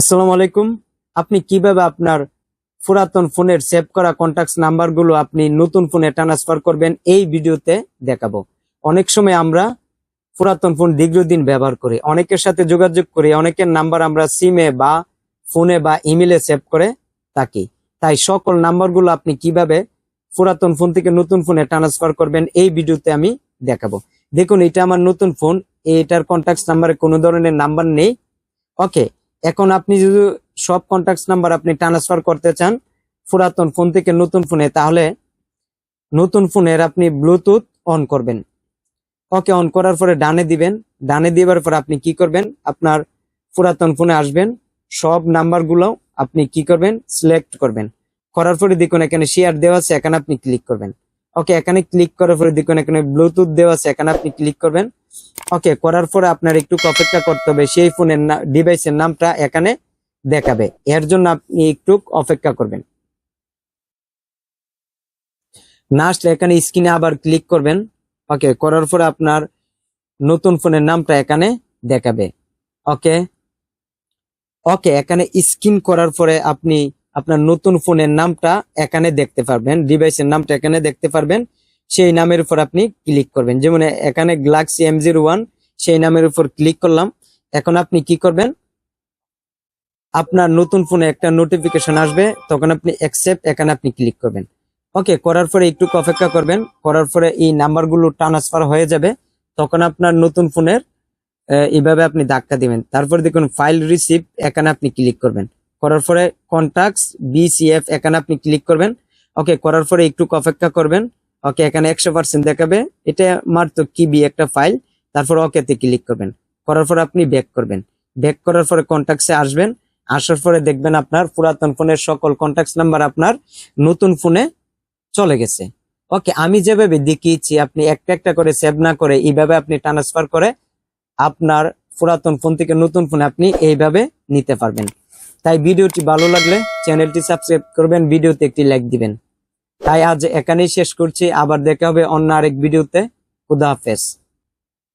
আসসালামু আলাইকুম। আপনি কীভাবে আপনার পুরাতন ফোনের সেভ করা কন্ট্যাক্ট নাম্বারগুলো আপনি নতুন ফোনে ট্রান্সফার করবেন এই ভিডিওতে দেখাবো। অনেক সময় আমরা পুরাতন ফোন দীর্ঘদিন ব্যবহার করি। অনেকের সাথে যোগাযোগ করি, অনেকের নাম্বার আমরা সিমে বা ফোনে বা ইমেলে সেভ করে থাকি। তাই সকল নাম্বারগুলো আপনি কীভাবে পুরাতন ফোন থেকে নতুন ফোনে ট্রান্সফার করবেন এই ভিডিওতে আমি দেখাবো। দেখুন, এটা আমার নতুন ফোন, এটার কন্ট্যাক্ট নাম্বারে কোনো ধরনের নাম্বার নেই। ওকে এখন আপনি যদি সব কন্ট্যাক্ট নাম্বার আপনি ট্রান্সফার করতে চান, পুরাতন ফোন থেকে নতুন ফোনে তাহলে নতুন ফোনের আপনি ব্লুটুথ অন করবেন। ওকে অন করার পরে ডানে দিবেন। ডানে দেওয়ার পর আপনি কি করবেন? আপনার পুরাতন ফোনে আসবেন। সব নাম্বারগুলো আপনি কি করবেন? সিলেক্ট করবেন। করার পরে দেখুন এখানে শেয়ার দেওয়া আছে, এখানে আপনি ক্লিক করবেন। ওকে এখানে ক্লিক করার পরে দেখুন এখানে ব্লুটুথ দেওয়া আছে, এখানে আপনি ক্লিক করবেন। ওকে করার পরে আপনার একটু অপেক্ষা করতে হবে। সেই ফোনের ডিভাইসের নামটা এখানে দেখাবে। এর জন্য আপনি একটু অপেক্ষা করবেন। না আসলে এখানে স্ক্রিনে আবার ক্লিক করবেন। ওকে করার পরে আপনার নতুন ফোনের নামটা এখানে দেখাবে। ওকে ওকে এখানে স্ক্রিন করার পরে আপনি আপনার নতুন ফোনের নামটা এখানে দেখতে পারবেন। ডিভাইসের নামটা এখানে দেখতে পারবেন। সেই নামের উপর আপনি ক্লিক করবেন। যেমন এখানে গ্লাক্সি এম জিরো ওয়ান সেই নামের উপর ক্লিক করলাম। এখন আপনি কি করবেন? আপনার নতুন ফোনে একটা নোটিফিকেশন আসবে, তখন আপনি অ্যাকসেপ্ট এখানে আপনি ক্লিক করবেন। ওকে করার পরে একটু অপেক্ষা করবেন। করার পরে এই নাম্বারগুলো ট্রান্সফার হয়ে যাবে, তখন আপনার নতুন ফোনের এইভাবে আপনি ধাক্কা দিবেন। তারপর দেখুন ফাইল রিসিভ এখানে আপনি ক্লিক করবেন। করার পরে কন্ট্যাক্টস বিসিএফ এখানে আপনি ক্লিক করবেন। ওকে করার পরে একটু অপেক্ষা করবেন। ওকে এখানে একশো পার্সেন্ট দেখাবে। এটা মাত্র কিবি একটা ফাইল তারপর ওকেতে ক্লিক করবেন। করার পর আপনি ব্যাক করবেন। ব্যাক করার পরে কন্ট্যাক্টসে আসবেন। আসার পরে দেখবেন আপনার পুরাতন ফোনের সকল কন্ট্যাক্ট নাম্বার আপনার নতুন ফোনে চলে গেছে। ওকে আমি যেভাবে দেখিয়েছি, আপনি একটা একটা করে সেভ না করে এইভাবে আপনি ট্রান্সফার করে আপনার পুরাতন ফোন থেকে নতুন ফোনে আপনি এইভাবে নিতে পারবেন। তাই ভিডিওটি ভালো লাগলে চ্যানেলটি সাবস্ক্রাইব করবেন, ভিডিওতে একটি লাইক দিবেন। তাই আজ এখানেই শেষ করছি। আবার দেখা হবে অন্য আরেক ভিডিওতে। খুদা হাফেজ।